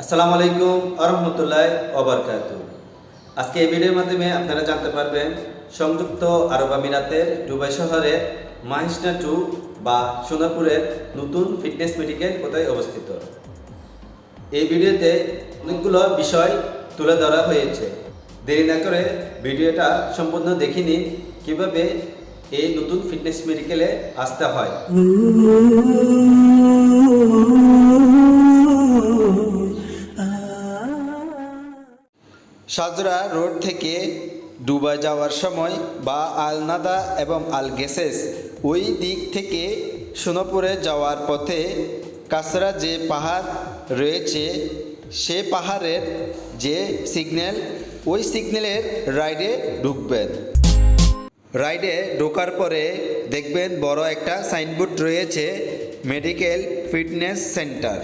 আসসালামু আলাইকুম আরহামতুল্লাহ ওবরকাত আজকে এই ভিডিওর মাধ্যমে আপনারা জানতে পারবেন, সংযুক্ত আরব আমিরাতের দুবাই শহরের মাহিসনা টু বা সোনাপুরের নতুন ফিটনেস মেডিকেল কোথায় অবস্থিত? এই ভিডিওতে অনেকগুলো বিষয় তুলে ধরা হয়েছে। দেরি না করে ভিডিওটা সম্পূর্ণ দেখিনি, কীভাবে এই নতুন ফিটনেস মেডিকেলে আসতে হয়। সাজরা রোড থেকে দুবাই যাওয়ার সময় বা আলনাদা এবং আল গেসেস ওই দিক থেকে সোনাপুরে যাওয়ার পথে কাছরা যে পাহাড় রয়েছে, সে পাহাড়ের যে সিগন্যাল, ওই সিগন্যালের রাইডে ঢুকবেন। রাইডে ঢোকার পরে দেখবেন বড় একটা সাইনবোর্ড রয়েছে, মেডিকেল ফিটনেস সেন্টার।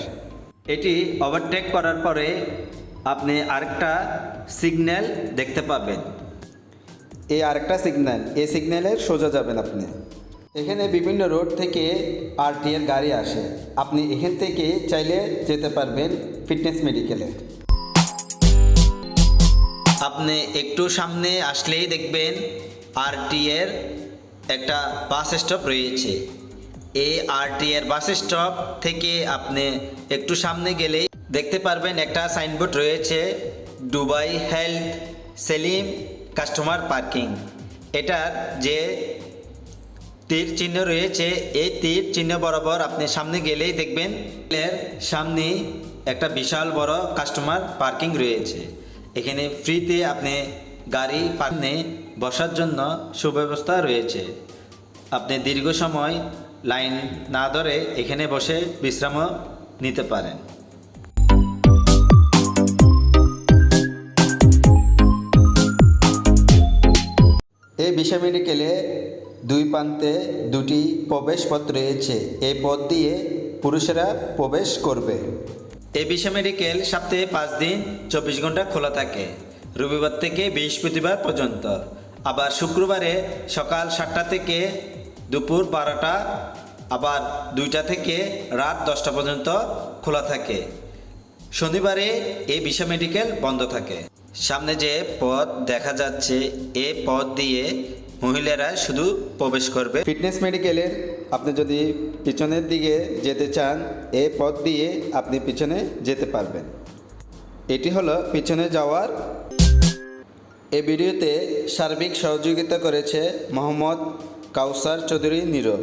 এটি ওভারটেক করার পরে আপনি আরেকটা সিগন্যাল দেখতে পাবেন। এই আরেকটা সিগন্যাল এই সিগন্যালের সোজা যাবেন আপনি। এখানে বিভিন্ন রোড থেকে আরটি এর গাড়ি আসে। আপনি এখান থেকে চাইলে যেতে পারবেন ফিটনেস মেডিকেলে আপনি একটু সামনে আসলেই দেখবেন আরটি এর একটা বাস স্টপ রয়েছে। এই আরটি এর বাস স্টপ থেকে আপনি একটু সামনে গেলেই দেখতে পারবেন একটা সাইনবোর্ড রয়েছে, দুবাই হেলথ সেলিম কাস্টমার পার্কিং। এটার যে তীর চিহ্ন রয়েছে, এই তীর চিহ্ন বরাবর আপনি সামনে গেলেই দেখবেন, এর সামনে একটা বিশাল বড় কাস্টমার পার্কিং রয়েছে। এখানে ফ্রিতে আপনি গাড়ি পার্নে বসার জন্য সুব্যবস্থা রয়েছে। আপনি দীর্ঘ সময় লাইন না ধরে এখানে বসে বিশ্রামও নিতে পারেন। এই মেডিকেলে দুই প্রান্তে দুটি প্রবেশ পথ রয়েছে। এই পথ দিয়ে পুরুষেরা প্রবেশ করবে। এই বিশা মেডিকেল সপ্তাহে পাঁচ দিন চব্বিশ ঘণ্টা খোলা থাকে। রবিবার থেকে বৃহস্পতিবার পর্যন্ত। আবার শুক্রবারে সকাল সাতটা থেকে দুপুর বারোটা, আবার দুইটা থেকে রাত দশটা পর্যন্ত খোলা থাকে। শনিবারে এই বিশা মেডিকেল বন্ধ থাকে। সামনে যে পথ দেখা যাচ্ছে, এ পথ দিয়ে মহিলারা শুধু প্রবেশ করবে। ফিটনেস মেডিকেলের আপনি যদি পিছনের দিকে যেতে চান, এ পথ দিয়ে আপনি পিছনে যেতে পারবেন। এটি হলো পিছনে যাওয়ার। এ ভিডিওতে সার্বিক সহযোগিতা করেছে মোহাম্মদ কাউসার চৌধুরী নীরব।